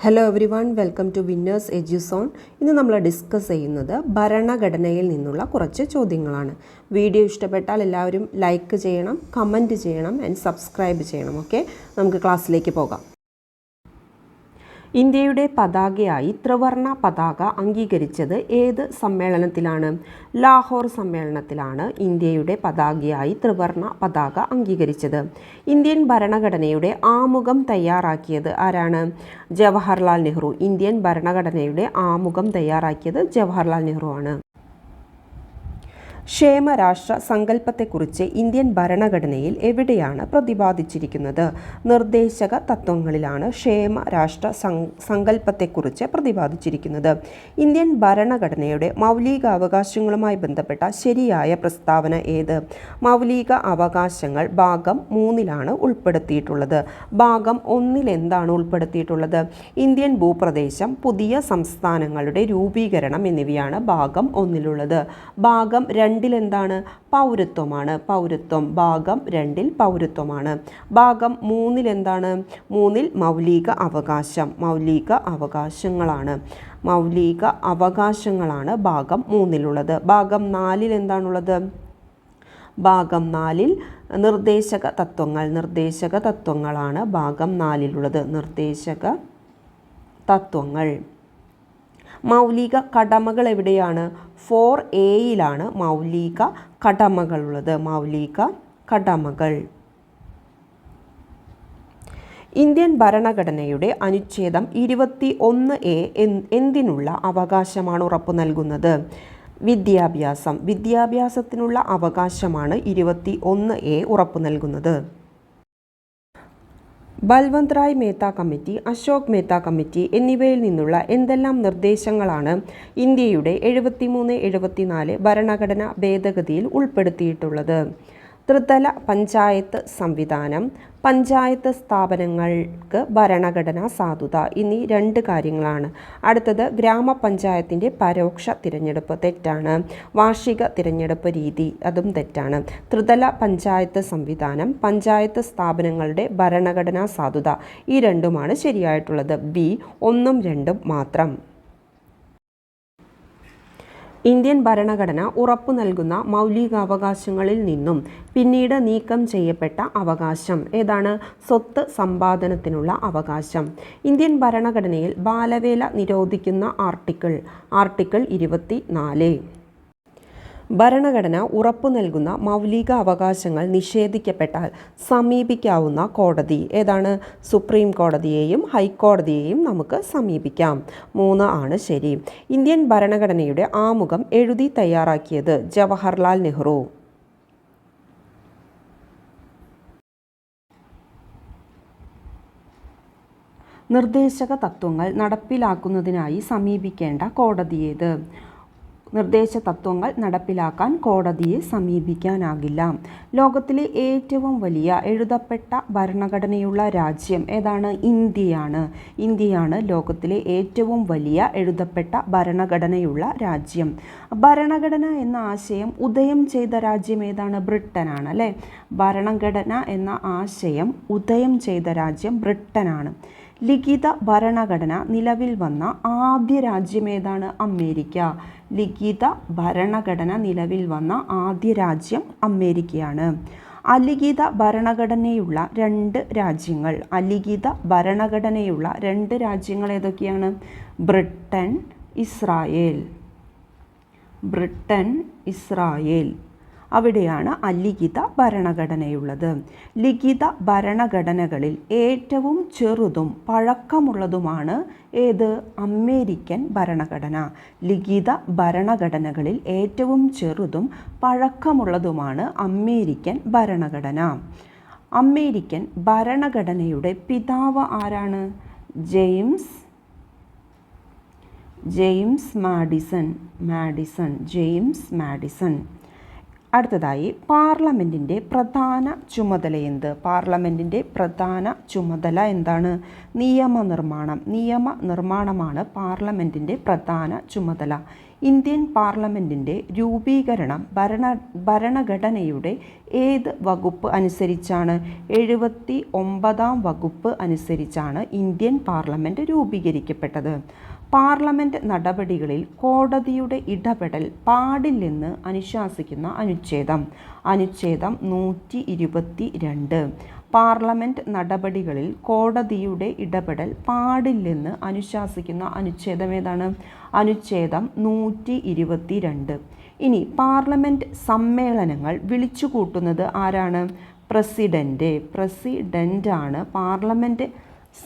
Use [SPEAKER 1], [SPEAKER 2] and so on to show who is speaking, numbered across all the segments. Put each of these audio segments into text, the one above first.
[SPEAKER 1] Hello everyone welcome to winners Eduzone ഇന്ന് നമ്മൾ discuss ചെയ്യുന്നത് ഭരണഘടനയിൽ നിന്നുള്ള കുറച്ച് ചോദ്യങ്ങളാണ്. വീഡിയോ ഇഷ്ടപ്പെട്ടാൽ എല്ലാവരും ലൈക്ക് ചെയ്യണം കമന്റ് ചെയ്യണം ആൻഡ് സബ്സ്ക്രൈബ് ചെയ്യണം ഓക്കെ നമുക്ക് ക്ലാസ്സിലേക്ക് പോകാം. ഇന്ത്യയുടെ പതാകയായി ത്രിവർണ പതാക അംഗീകരിച്ചത് ഏത് സമ്മേളനത്തിലാണ്? ലാഹോർ സമ്മേളനത്തിലാണ് ഇന്ത്യയുടെ പതാകയായി ത്രിവർണ പതാക അംഗീകരിച്ചത്. ഇന്ത്യൻ ഭരണഘടനയുടെ ആമുഖം തയ്യാറാക്കിയത് ആരാണ്? ജവഹർലാൽ നെഹ്റു. ഇന്ത്യൻ ഭരണഘടനയുടെ ആമുഖം തയ്യാറാക്കിയത് ജവഹർലാൽ നെഹ്റു ആണ്. ക്ഷേമരാഷ്ട്ര സങ്കല്പത്തെക്കുറിച്ച് ഇന്ത്യൻ ഭരണഘടനയിൽ എവിടെയാണ് പ്രതിപാദിച്ചിരിക്കുന്നത്? നിർദ്ദേശക തത്വങ്ങളിലാണ് ക്ഷേമരാഷ്ട്ര സങ്കല്പത്തെക്കുറിച്ച് പ്രതിപാദിച്ചിരിക്കുന്നത്. ഇന്ത്യൻ ഭരണഘടനയുടെ മൗലികാവകാശങ്ങളുമായി ബന്ധപ്പെട്ട ശരിയായ പ്രസ്താവന ഏത്? മൗലിക അവകാശങ്ങൾ ഭാഗം മൂന്നിലാണ് ഉൾപ്പെടുത്തിയിട്ടുള്ളത്. ഭാഗം ഒന്നിൽ എന്താണ് ഉൾപ്പെടുത്തിയിട്ടുള്ളത്? ഇന്ത്യൻ ഭൂപ്രദേശം പുതിയ സംസ്ഥാനങ്ങളുടെ രൂപീകരണം എന്നിവയാണ് ഭാഗം ഒന്നിലുള്ളത്. ഭാഗം രണ്ടിൽ എന്താണ്? പൗരത്വമാണ്. പൗരത്വം ഭാഗം രണ്ടിൽ പൗരത്വമാണ്. ഭാഗം മൂന്നിൽ എന്താണ്? മൂന്നിൽ മൗലിക അവകാശം. മൗലിക അവകാശങ്ങളാണ്. മൗലിക അവകാശങ്ങളാണ് ഭാഗം മൂന്നിലുള്ളത്. ഭാഗം നാലിൽ എന്താണുള്ളത്? ഭാഗം നാലിൽ നിർദ്ദേശക തത്വങ്ങൾ. നിർദ്ദേശക തത്വങ്ങളാണ് ഭാഗം നാലിലുള്ളത്. നിർദ്ദേശക തത്വങ്ങൾ. മൗലിക കടമകൾ എവിടെയാണ്? ഫോർ എയിലാണ് മൗലിക കടമകളുള്ളത്. മൗലിക കടമകൾ. ഇന്ത്യൻ ഭരണഘടനയുടെ അനുച്ഛേദം ഇരുപത്തി ഒന്ന് എ എന്തിനുള്ള അവകാശമാണ് ഉറപ്പു നൽകുന്നത്? വിദ്യാഭ്യാസം. വിദ്യാഭ്യാസത്തിനുള്ള അവകാശമാണ് ഇരുപത്തി ഒന്ന് എ ഉറപ്പു നൽകുന്നത്. ബൽവന്ത് റായ് മേത്ത കമ്മിറ്റി അശോക് മേത്ത കമ്മിറ്റി എന്നിവയിൽ നിന്നുള്ള എന്തെല്ലാം നിർദ്ദേശങ്ങളാണ് ഇന്ത്യയുടെ എഴുപത്തിമൂന്ന് എഴുപത്തിനാല് ഭരണഘടന ഭേദഗതിയിൽ ഉൾപ്പെടുത്തിയിട്ടുള്ളത്? ത്രിതല പഞ്ചായത്ത് സംവിധാനം പഞ്ചായത്ത് സ്ഥാപനങ്ങൾക്ക് ഭരണഘടനാ സാധുത. എന്നീ രണ്ട് കാര്യങ്ങളാണ്. അടുത്തത് ഗ്രാമപഞ്ചായത്തിന്റെ പരോക്ഷ തിരഞ്ഞെടുപ്പ് തെറ്റാണ്. വാർഷിക തിരഞ്ഞെടുപ്പ് രീതി അതും തെറ്റാണ്. ത്രിതല പഞ്ചായത്ത് സംവിധാനം പഞ്ചായത്ത് സ്ഥാപനങ്ങളുടെ ഭരണഘടനാ സാധുത. ഈ രണ്ടുമാണ് ശരിയായിട്ടുള്ളത്. ബി ഒന്നും രണ്ടും മാത്രം. ഇന്ത്യൻ ഭരണഘടന ഉറപ്പു നൽകുന്ന മൗലികാവകാശങ്ങളിൽ നിന്നും പിന്നീട് നീക്കം ചെയ്യപ്പെട്ട അവകാശം. ഏതാണ്? സ്വത്ത് സമ്പാദനത്തിനുള്ള അവകാശം. ഇന്ത്യൻ ഭരണഘടനയിൽ ബാലവേല നിരോധിക്കുന്ന ആർട്ടിക്കിൾ ആർട്ടിക്കിൾ ഇരുപത്തി നാല് ഭരണഘടന ഉറപ്പു നൽകുന്ന മൗലിക അവകാശങ്ങൾ നിഷേധിക്കപ്പെട്ടാൽ സമീപിക്കാവുന്ന കോടതി ഏതാണ്? സുപ്രീം കോടതിയെയും ഹൈക്കോടതിയെയും നമുക്ക് സമീപിക്കാം. മൂന്ന് ആണ് ശരി. ഇന്ത്യൻ ഭരണഘടനയുടെ ആമുഖം എഴുതി തയ്യാറാക്കിയത് ജവഹർലാൽ നെഹ്റു. നിർദ്ദേശക തത്വങ്ങൾ നടപ്പിലാക്കുന്നതിനായി സമീപിക്കേണ്ട കോടതിയേത്? നിർദ്ദേശ തത്വങ്ങൾ നടപ്പിലാക്കാൻ കോടതിയെ സമീപിക്കാനാകില്ല. ലോകത്തിലെ ഏറ്റവും വലിയ എഴുതപ്പെട്ട ഭരണഘടനയുള്ള രാജ്യം ഏതാണ്? ഇന്ത്യയാണ്. ഇന്ത്യയാണ് ലോകത്തിലെ ഏറ്റവും വലിയ എഴുതപ്പെട്ട ഭരണഘടനയുള്ള രാജ്യം. ഭരണഘടന എന്ന ആശയം ഉദയം ചെയ്ത രാജ്യം ഏതാണ്? ബ്രിട്ടനാണ് അല്ലേ? ഭരണഘടന എന്ന ആശയം ഉദയം ചെയ്ത രാജ്യം ബ്രിട്ടനാണ്. ലിഖിത ഭരണഘടന നിലവിൽ വന്ന ആദ്യ രാജ്യം ഏതാണ് അമേരിക്ക? ലിഖിത ഭരണഘടന നിലവിൽ വന്ന ആദ്യ രാജ്യം അമേരിക്കയാണ്. അലിഖിത ഭരണഘടനയുള്ള രണ്ട് രാജ്യങ്ങൾ അലിഖിത ഭരണഘടനയുള്ള രണ്ട് രാജ്യങ്ങൾ ഏതൊക്കെയാണ്? Britain Israel. Britain Israel. അവിടെയാണ് അലിഖിത ഭരണഘടനയുള്ളത്. ലിഖിത ഭരണഘടനകളിൽ ഏറ്റവും ചെറുതും പഴക്കമുള്ളതുമാണ് ഏത്? അമേരിക്കൻ ഭരണഘടന. ലിഖിത ഭരണഘടനകളിൽ ഏറ്റവും ചെറുതും പഴക്കമുള്ളതുമാണ് അമേരിക്കൻ ഭരണഘടന. അമേരിക്കൻ ഭരണഘടനയുടെ പിതാവ് ആരാണ്? James James Madison. Madison. James Madison. അടുത്തതായി പാർലമെന്റിന്റെ പ്രധാന ചുമതല എന്ത്? പാർലമെന്റിന്റെ പ്രധാന ചുമതല എന്താണ്? നിയമനിർമ്മാണം. നിയമനിർമ്മാണമാണ് പാർലമെന്റിന്റെ പ്രധാന ചുമതല. ഇന്ത്യൻ പാർലമെന്റിന്റെ രൂപീകരണം ഭരണ ഭരണഘടനയുടെ ഏത് വകുപ്പ് അനുസരിച്ചാണ്? എഴുപത്തി ഒമ്പതാം വകുപ്പ് അനുസരിച്ചാണ് ഇന്ത്യൻ പാർലമെന്റ് രൂപീകരിക്കപ്പെട്ടത്. പാർലമെന്റ് നടപടികളിൽ കോടതിയുടെ ഇടപെടൽ പാടില്ലെന്ന് അനുശാസിക്കുന്ന അനുച്ഛേദം. അനുച്ഛേദം നൂറ്റി ഇരുപത്തി രണ്ട് പാർലമെന്റ് നടപടികളിൽ കോടതിയുടെ ഇടപെടൽ പാടില്ലെന്ന് അനുശാസിക്കുന്ന അനുച്ഛേദം ഏതാണ്? അനുച്ഛേദം നൂറ്റി ഇരുപത്തി രണ്ട് ഇനി പാർലമെന്റ് സമ്മേളനങ്ങൾ വിളിച്ചു കൂട്ടുന്നത് ആരാണ്? പ്രസിഡന്റ് പ്രസിഡന്റാണ് പാർലമെന്റ്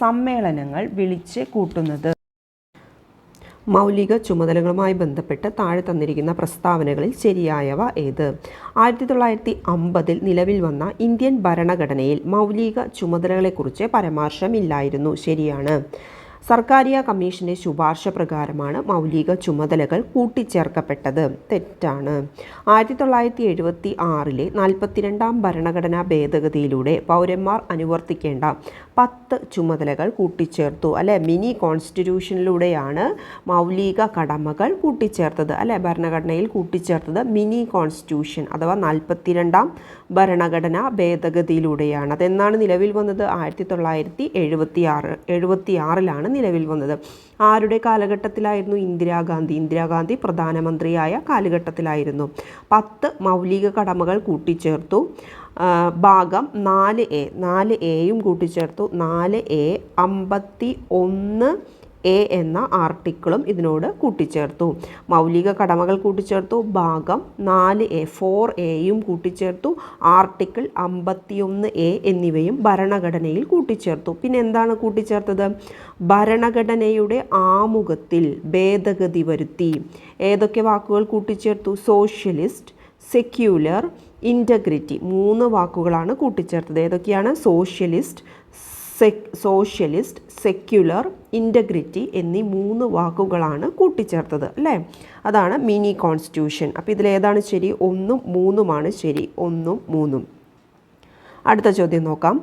[SPEAKER 1] സമ്മേളനങ്ങൾ വിളിച്ച് കൂട്ടുന്നത്. മൗലിക ചുമതലകളുമായി ബന്ധപ്പെട്ട് താഴെ തന്നിരിക്കുന്ന പ്രസ്താവനകളിൽ ശരിയായവ ഏത്? ആയിരത്തി തൊള്ളായിരത്തി അമ്പതിൽ നിലവിൽ വന്ന ഇന്ത്യൻ ഭരണഘടനയിൽ മൗലിക ചുമതലകളെക്കുറിച്ച് പരാമർശമില്ലായിരുന്നു. ശരിയാണ്. സർക്കാരിയ കമ്മീഷന്റെ ശുപാർശ പ്രകാരമാണ് മൗലിക ചുമതലകൾ കൂട്ടിച്ചേർക്കപ്പെട്ടത്. തെറ്റാണ്. ആയിരത്തി തൊള്ളായിരത്തി എഴുപത്തി ആറിലെ നാൽപ്പത്തിരണ്ടാം ഭരണഘടനാ ഭേദഗതിയിലൂടെ പൗരന്മാർ അനുവർത്തിക്കേണ്ട പത്ത് ചുമതലകൾ കൂട്ടിച്ചേർത്തു. അല്ലെ? മിനി കോൺസ്റ്റിറ്റ്യൂഷനിലൂടെയാണ് മൗലിക കടമകൾ കൂട്ടിച്ചേർത്തത്. അല്ലെ? ഭരണഘടനയിൽ കൂട്ടിച്ചേർത്തത് മിനി കോൺസ്റ്റിറ്റ്യൂഷൻ അഥവാ നാൽപ്പത്തിരണ്ടാം ഭരണഘടനാ ഭേദഗതിയിലൂടെയാണ്. അതെന്നാണ് നിലവിൽ വന്നത്? ആയിരത്തി തൊള്ളായിരത്തി എഴുപത്തി ആറ് എഴുപത്തി ആറിലാണ് നിലവിൽ വന്നത്. ആരുടെ കാലഘട്ടത്തിലായിരുന്നു ഇന്ദിരാഗാന്ധി? ഇന്ദിരാഗാന്ധി പ്രധാനമന്ത്രിയായ കാലഘട്ടത്തിലായിരുന്നു. പത്ത് മൗലിക കടമകൾ കൂട്ടിച്ചേർത്തു. ഭാഗം നാല് എ നാല് എയും കൂട്ടിച്ചേർത്തു. നാല് എ അമ്പത്തി ഒന്ന് എ എന്ന ആർട്ടിക്കിളും ഇതിനോട് കൂട്ടിച്ചേർത്തു. മൗലിക കടമകൾ കൂട്ടിച്ചേർത്തു. ഭാഗം നാല് എ ഫോർ എയും കൂട്ടിച്ചേർത്തു. ആർട്ടിക്കിൾ അമ്പത്തിയൊന്ന് എ എന്നിവയും ഭരണഘടനയിൽ കൂട്ടിച്ചേർത്തു. പിന്നെ എന്താണ് കൂട്ടിച്ചേർത്തത്? ഭരണഘടനയുടെ ആമുഖത്തിൽ ഭേദഗതി വരുത്തി. ഏതൊക്കെ വാക്കുകൾ കൂട്ടിച്ചേർത്തു? Socialist secular integrity. മൂന്ന് വാക്കുകളാണ് കൂട്ടിച്ചേർത്തത്. ഏതൊക്കെയാണ്? സോഷ്യലിസ്റ്റ് സോഷ്യലിസ്റ്റ് സെക്യുലർ ഇന്റഗ്രിറ്റി എന്നീ മൂന്ന് വാക്കുകളാണ് കൂട്ടിച്ചേർത്തത് അല്ലേ? അതാണ് മിനി കോൺസ്റ്റിറ്റ്യൂഷൻ അപ്പോൾ ഇതിലേതാണ് ശരി? ഒന്നും മൂന്നുമാണ് ശരി. ഒന്നും മൂന്നും. അടുത്ത ചോദ്യം നോക്കാം.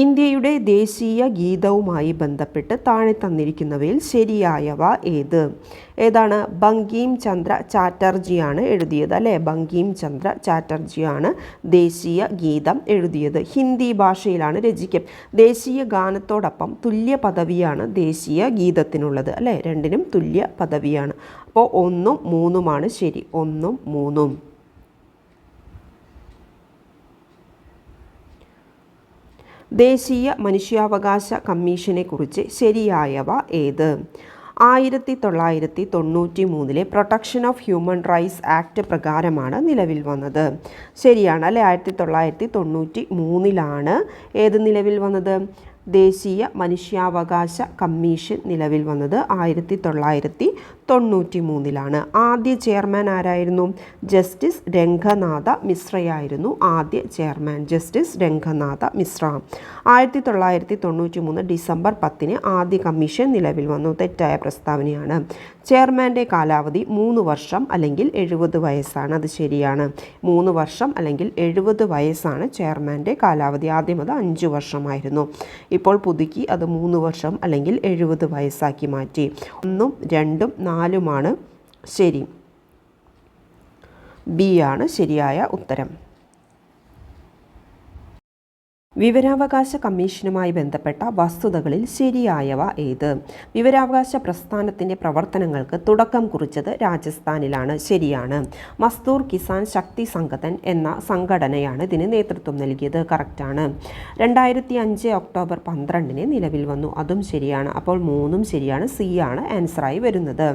[SPEAKER 1] ഇന്ത്യയുടെ ദേശീയ ഗീതവുമായി ബന്ധപ്പെട്ട് താഴെ തന്നിരിക്കുന്നവയിൽ ശരിയായവ ഏത്? ഏതാണ്? ബങ്കീം ചന്ദ്ര ചാറ്റർജിയാണ് എഴുതിയത് അല്ലേ? ബങ്കീം ചന്ദ്ര ചാറ്റർജിയാണ് ദേശീയ ഗീതം എഴുതിയത്. ഹിന്ദി ഭാഷയിലാണ് രചിക്ക ദേശീയ ഗാനത്തോടൊപ്പം തുല്യ പദവിയാണ് ദേശീയ ഗീതത്തിനുള്ളത് അല്ലേ? രണ്ടിനും തുല്യ പദവിയാണ്. അപ്പോൾ ഒന്നും മൂന്നുമാണ് ശരി. ഒന്നും മൂന്നും. ദേശീയ മനുഷ്യാവകാശ കമ്മീഷനെക്കുറിച്ച് ശരിയായവ ഏത്? ആയിരത്തി തൊള്ളായിരത്തി തൊണ്ണൂറ്റി മൂന്നിലെ protection of human rights act പ്രകാരമാണ് നിലവിൽ വന്നത്. ശരിയാണ് അല്ലെ? ആയിരത്തി തൊള്ളായിരത്തി തൊണ്ണൂറ്റി മൂന്നിലാണ് ഏത് നിലവിൽ വന്നത്? ദേശീയ മനുഷ്യാവകാശ കമ്മീഷൻ നിലവിൽ വന്നത് ആയിരത്തി തൊള്ളായിരത്തി തൊണ്ണൂറ്റി മൂന്നിലാണ് ആദ്യ ചെയർമാൻ ആരായിരുന്നു? ജസ്റ്റിസ് രംഗനാഥ മിശ്രയായിരുന്നു ആദ്യ ചെയർമാൻ. ജസ്റ്റിസ് രംഗനാഥ മിശ്ര. ആയിരത്തി തൊള്ളായിരത്തി തൊണ്ണൂറ്റി മൂന്ന് ഡിസംബർ പത്തിന് ആദ്യ കമ്മീഷൻ നിലവിൽ വന്നു. തെറ്റായ പ്രസ്താവനയാണ്. ചെയർമാന്റെ കാലാവധി മൂന്ന് വർഷം അല്ലെങ്കിൽ എഴുപത് വയസ്സാണ്. അത് ശരിയാണ്. മൂന്ന് വർഷം അല്ലെങ്കിൽ എഴുപത് വയസ്സാണ് ചെയർമാന്റെ കാലാവധി. ആദ്യം അത് അഞ്ച് വർഷമായിരുന്നു. ഇപ്പോൾ പുതുക്കി അത് മൂന്ന് വർഷം അല്ലെങ്കിൽ എഴുപത് വയസ്സാക്കി മാറ്റി. ഒന്നും രണ്ടും നാലുമാണ് ശരി. ബി ആണ് ശരിയായ ഉത്തരം. വിവരാവകാശ കമ്മീഷനുമായി ബന്ധപ്പെട്ട വസ്തുതകളിൽ ശരിയായവ ഏത്? വിവരാവകാശ പ്രസ്ഥാനത്തിന്റെ പ്രവർത്തനങ്ങൾക്ക് തുടക്കം കുറിച്ചത് രാജസ്ഥാനിലാണ്. ശരിയാണ്. മസ്തൂർ കിസാൻ ശക്തി സംഘതൻ എന്ന സംഘടനയാണ് ഇതിന് നേതൃത്വം നൽകിയത്. കറക്റ്റാണ് രണ്ടായിരത്തി അഞ്ച് ഒക്ടോബർ പന്ത്രണ്ടിന് നിലവിൽ വന്നു. അതും ശരിയാണ്. അപ്പോൾ മൂന്നും ശരിയാണ്. സി ആണ് ആൻസറായി വരുന്നത്.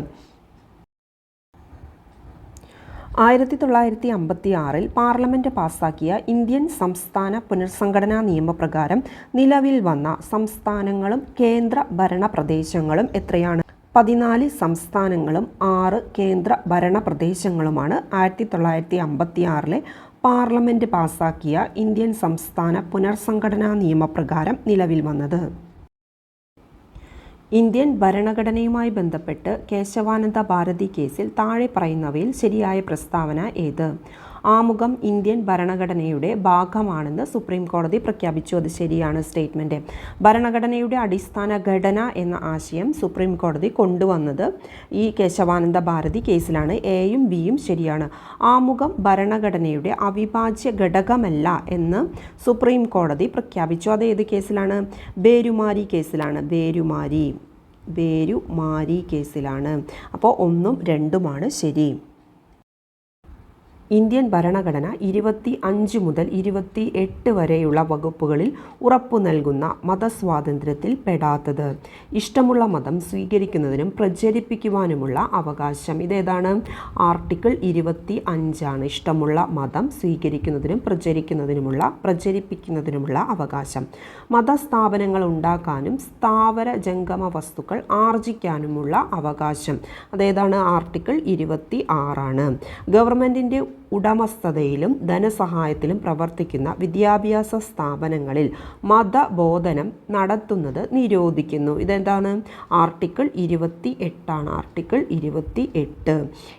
[SPEAKER 1] ആയിരത്തി തൊള്ളായിരത്തി അമ്പത്തി ആറിൽ പാർലമെന്റ് പാസാക്കിയ ഇന്ത്യൻ സംസ്ഥാന പുനർസംഘടനാ നിയമപ്രകാരം നിലവിൽ വന്ന സംസ്ഥാനങ്ങളും കേന്ദ്ര ഭരണ പ്രദേശങ്ങളും എത്രയാണ്? പതിനാല് സംസ്ഥാനങ്ങളും ആറ് കേന്ദ്ര ഭരണ പ്രദേശങ്ങളുമാണ് ആയിരത്തി തൊള്ളായിരത്തി അമ്പത്തി ആറിലെ പാർലമെന്റ് പാസാക്കിയ ഇന്ത്യൻ സംസ്ഥാന പുനർസംഘടനാ നിയമപ്രകാരം നിലവിൽ വന്നത്. ഇന്ത്യൻ ഭരണഘടനയുമായി ബന്ധപ്പെട്ട് കേശവാനന്ദ ഭാരതി കേസിൽ താഴെ പറയുന്നവയിൽ ശരിയായ പ്രസ്താവന ഏത്? ആമുഖം ഇന്ത്യൻ ഭരണഘടനയുടെ ഭാഗമാണെന്ന് സുപ്രീം കോടതി പ്രഖ്യാപിച്ചു. അത് ശരിയാണ് സ്റ്റേറ്റ്മെന്റ്. ഭരണഘടനയുടെ അടിസ്ഥാന ഘടന എന്ന ആശയം സുപ്രീം കോടതി കൊണ്ടുവന്നത് ഈ കേശവാനന്ദ ഭാരതി കേസിലാണ്. എയും ബിയും ശരിയാണ്. ആമുഖം ഭരണഘടനയുടെ അവിഭാജ്യ ഘടകമല്ല എന്ന് സുപ്രീം കോടതി പ്രഖ്യാപിച്ചു. അത് ഏത് കേസിലാണ്? ബേരുമാരി കേസിലാണ്. ബേരുമാരി ബേരുമാരി കേസിലാണ്. അപ്പോൾ ഒന്നും രണ്ടുമാണ് ശരി. ഇന്ത്യൻ ഭരണഘടന ഇരുപത്തി അഞ്ച് മുതൽ ഇരുപത്തി എട്ട് വരെയുള്ള വകുപ്പുകളിൽ ഉറപ്പു നൽകുന്ന മതസ്വാതന്ത്ര്യത്തിൽ പെടാത്തത്. ഇഷ്ടമുള്ള മതം സ്വീകരിക്കുന്നതിനും പ്രചരിപ്പിക്കുവാനുമുള്ള അവകാശം ഇതേതാണ്. ആർട്ടിക്കിൾ ഇരുപത്തി അഞ്ചാണ് ഇഷ്ടമുള്ള മതം സ്വീകരിക്കുന്നതിനും പ്രചരിക്കുന്നതിനുമുള്ള പ്രചരിപ്പിക്കുന്നതിനുമുള്ള അവകാശം. മതസ്ഥാപനങ്ങൾ ഉണ്ടാക്കാനും സ്ഥാവര ജംഗമ വസ്തുക്കൾ ആർജിക്കാനുമുള്ള അവകാശം. അതേതാണ് ആർട്ടിക്കിൾ ഇരുപത്തി ആറാണ് ഗവൺമെന്റിന്റെ ഉടമസ്ഥതയിലും ധനസഹായത്തിലും പ്രവർത്തിക്കുന്ന വിദ്യാഭ്യാസ സ്ഥാപനങ്ങളിൽ മതബോധനം നടത്തുന്നത് നിരോധിക്കുന്നു. ഇതെന്താണ്? ആർട്ടിക്കിൾ ഇരുപത്തി എട്ടാണ് ആർട്ടിക്കിൾ ഇരുപത്തി എട്ട്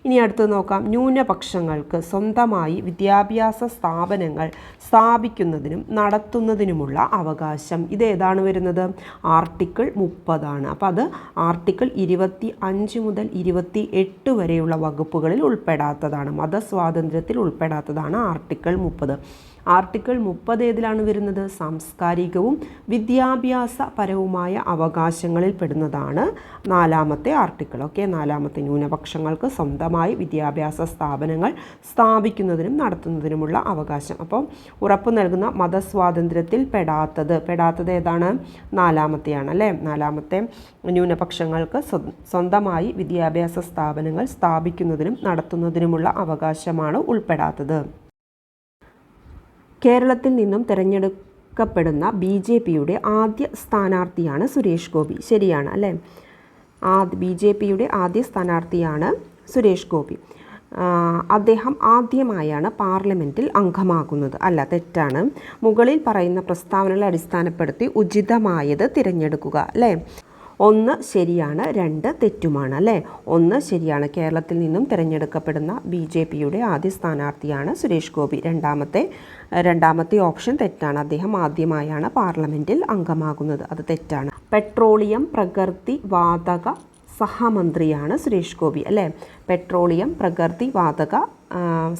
[SPEAKER 1] ഇനി അടുത്ത് നോക്കാം. ന്യൂനപക്ഷങ്ങൾക്ക് സ്വന്തമായി വിദ്യാഭ്യാസ സ്ഥാപനങ്ങൾ സ്ഥാപിക്കുന്നതിനും നടത്തുന്നതിനുമുള്ള അവകാശം. ഇത് ഏതാണ് വരുന്നത്? ആർട്ടിക്കിൾ മുപ്പതാണ്. അപ്പോൾ അത് ആർട്ടിക്കിൾ ഇരുപത്തി അഞ്ച് മുതൽ ഇരുപത്തി എട്ട് വരെയുള്ള വകുപ്പുകളിൽ ഉൾപ്പെടാത്തതാണ്. മതസ്വാതന്ത്ര്യത്തിൽ ഉൾപ്പെടാത്തതാണ് ആർട്ടിക്കിൾ മുപ്പത്. ആർട്ടിക്കിൾ മുപ്പത് ഏതിലാണ് വരുന്നത്? സാംസ്കാരികവും വിദ്യാഭ്യാസപരവുമായ അവകാശങ്ങളിൽ പെടുന്നതാണ് നാലാമത്തെ ആർട്ടിക്കിൾ. ഓക്കെ നാലാമത്തെ ന്യൂനപക്ഷങ്ങൾക്ക് സ്വന്തമായി വിദ്യാഭ്യാസ സ്ഥാപനങ്ങൾ സ്ഥാപിക്കുന്നതിനും നടത്തുന്നതിനുമുള്ള അവകാശം. അപ്പോൾ ഉറപ്പു നൽകുന്ന മതസ്വാതന്ത്ര്യത്തിൽ പെടാത്തത് പെടാത്തത് ഏതാണ്? നാലാമത്തെയാണ് അല്ലേ? നാലാമത്തെ ന്യൂനപക്ഷങ്ങൾക്ക് സ്വന്തമായി വിദ്യാഭ്യാസ സ്ഥാപനങ്ങൾ സ്ഥാപിക്കുന്നതിനും നടത്തുന്നതിനുമുള്ള അവകാശമാണ് ഉൾപ്പെടാത്തത്. കേരളത്തിൽ നിന്നും തിരഞ്ഞെടുക്കപ്പെടുന്ന ബി ജെ പിയുടെ ആദ്യ സ്ഥാനാർത്ഥിയാണ് സുരേഷ് ഗോപി. ശരിയാണ് അല്ലേ? ആ ബി ജെ പിയുടെ ആദ്യ സ്ഥാനാർത്ഥിയാണ് സുരേഷ് ഗോപി. അദ്ദേഹം ആദ്യമായാണ് പാർലമെന്റിൽ അംഗമാകുന്നത്. അല്ല തെറ്റാണ്. മുകളിൽ പറയുന്ന പ്രസ്താവനകളെ അടിസ്ഥാനപ്പെടുത്തി ഉചിതമായത് തിരഞ്ഞെടുക്കുക അല്ലേ? ഒന്ന് ശരിയാണ് രണ്ട് തെറ്റുമാണ് അല്ലേ? ഒന്ന് ശരിയാണ്. കേരളത്തിൽ നിന്നും തിരഞ്ഞെടുക്കപ്പെടുന്ന ബി ജെ പിയുടെ ആദ്യ സ്ഥാനാർത്ഥിയാണ് സുരേഷ് ഗോപി. രണ്ടാമത്തെ രണ്ടാമത്തെ ഓപ്ഷൻ തെറ്റാണ്. അദ്ദേഹം ആദ്യമായാണ് പാർലമെന്റിൽ അംഗമാകുന്നത്. അത് തെറ്റാണ്. പെട്രോളിയം പ്രകൃതി വാതക സഹമന്ത്രിയാണ് സുരേഷ് ഗോപി അല്ലേ? പെട്രോളിയം പ്രകൃതി വാതക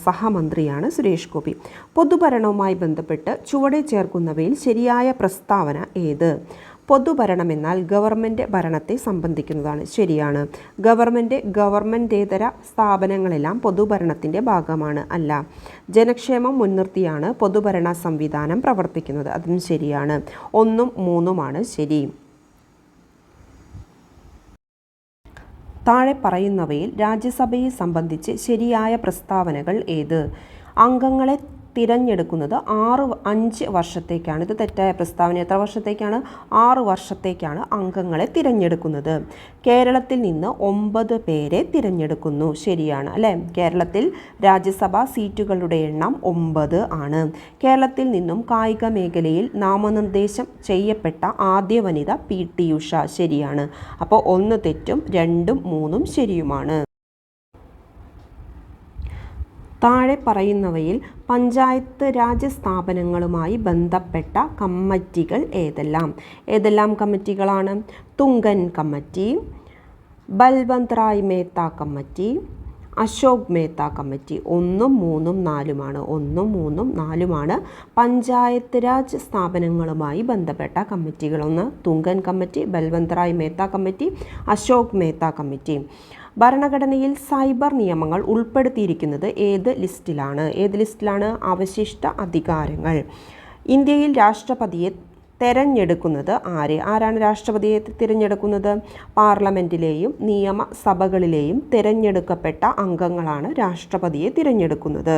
[SPEAKER 1] സഹമന്ത്രിയാണ് സുരേഷ് ഗോപി. പൊതുഭരണവുമായി ബന്ധപ്പെട്ട് ചുവടെ ചേർക്കുന്നവയിൽ ശരിയായ പ്രസ്താവന ഏത്? പൊതുഭരണം എന്നാൽ ഗവൺമെന്റ് ഭരണത്തെ സംബന്ധിക്കുന്നതാണ് ശരിയാണ്. ഗവൺമെന്റ് ഗവൺമെന്റേതര സ്ഥാപനങ്ങളെല്ലാം പൊതുഭരണത്തിന്റെ ഭാഗമാണ് അല്ല. ജനക്ഷേമം മുൻനിർത്തിയാണ് പൊതുഭരണ സംവിധാനം പ്രവർത്തിക്കുന്നത്. അതും ശരിയാണ്. ഒന്നും മൂന്നുമാണ് ശരി. താഴെ പറയുന്നവയിൽ രാജ്യസഭയെ സംബന്ധിച്ച് ശരിയായ പ്രസ്താവനകൾ ഏത്? അംഗങ്ങളെ തിരഞ്ഞെടുക്കുന്നത് ആറ് അഞ്ച് വർഷത്തേക്കാണ്. ഇത് തെറ്റായ പ്രസ്താവന. എത്ര വർഷത്തേക്കാണ്? ആറ് വർഷത്തേക്കാണ് അംഗങ്ങളെ തിരഞ്ഞെടുക്കുന്നത്. കേരളത്തിൽ നിന്ന് ഒമ്പത് പേരെ തിരഞ്ഞെടുക്കുന്നു. ശരിയാണ് അല്ലേ? കേരളത്തിൽ രാജ്യസഭാ സീറ്റുകളുടെ എണ്ണം ഒമ്പത് ആണ്. കേരളത്തിൽ നിന്നും കായിക മേഖലയിൽ നാമനിർദ്ദേശം ചെയ്യപ്പെട്ട ആദ്യ വനിത പി. ടി. ഉഷ. ശരിയാണ്. അപ്പോൾ ഒന്ന് തെറ്റും രണ്ടും മൂന്നും ശരിയുമാണ്. താഴെ പറയുന്നവയിൽ പഞ്ചായത്ത് രാജ് സ്ഥാപനങ്ങളുമായി ബന്ധപ്പെട്ട കമ്മിറ്റികൾ ഏതെല്ലാം? ഏതെല്ലാം കമ്മിറ്റികളാണ്? Thungon committee Balwant Rai Mehta committee Ashok Mehta committee. ഒന്നും മൂന്നും നാലുമാണ്. ഒന്നും മൂന്നും നാലുമാണ് പഞ്ചായത്ത് രാജ് സ്ഥാപനങ്ങളുമായി ബന്ധപ്പെട്ട കമ്മിറ്റികളൊന്ന്. Thungon committee Balwant Rai Mehta committee Ashok Mehta committee. ഭരണഘടനയിൽ സൈബർ നിയമങ്ങൾ ഉൾപ്പെടുത്തിയിരിക്കുന്നത് ഏത് ലിസ്റ്റിലാണ്? ഏത് ലിസ്റ്റിലാണ് അവശിഷ്ട അധികാരങ്ങൾ? ഇന്ത്യയിൽ രാഷ്ട്രപതിയെ തെരഞ്ഞെടുക്കുന്നത് ആര്? ആരാണ് രാഷ്ട്രപതിയെ തിരഞ്ഞെടുക്കുന്നത്? പാർലമെന്റിലെയും നിയമസഭകളിലെയും തിരഞ്ഞെടുക്കപ്പെട്ട അംഗങ്ങളാണ് രാഷ്ട്രപതിയെ തിരഞ്ഞെടുക്കുന്നത്.